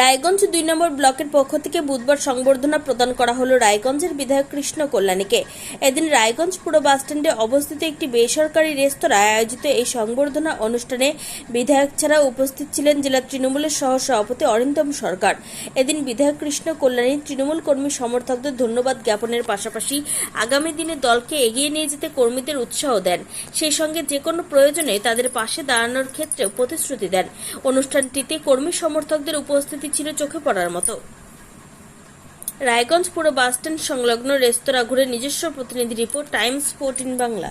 রায়গঞ্জ দুই নম্বর ব্লকের পক্ষ থেকে বুধবার সংবর্ধনা প্রদান করা হলো রায়গঞ্জের বিধায়ক কৃষ্ণ কল্যাণীকে। এদিন রায়গঞ্জ পুরো বাসস্ট্যান্ডে অবস্থিত একটি বেসরকারি রেস্তোরাঁয় আয়োজিত এই সংবর্ধনা অনুষ্ঠানে বিধায়ক ছাড়া উপস্থিত ছিলেন জেলা তৃণমূলের সহ সভাপতি অরিন্দম সরকার। এদিন বিধায়ক কৃষ্ণ কল্যাণী তৃণমূল কর্মী সমর্থকদের ধন্যবাদ জ্ঞাপনের পাশাপাশি আগামী দিনে দলকে এগিয়ে নিয়ে যেতে কর্মীদের উৎসাহ দেন। সেই সঙ্গে যে কোনো প্রয়োজনে তাদের পাশে দাঁড়ানোর ক্ষেত্রেও প্রতিশ্রুতি দেন। অনুষ্ঠানটিতে কর্মী সমর্থকদের উপস্থিতি ছিল চোখে পড়ার মতো। রায়গঞ্জ পুরো বাসস্ট্যান্ড সংলগ্ন রেস্তোরাঁ ঘুরে নিজস্ব প্রতিনিধি রিপোর্ট, টাইমস ফোরটিন বাংলা।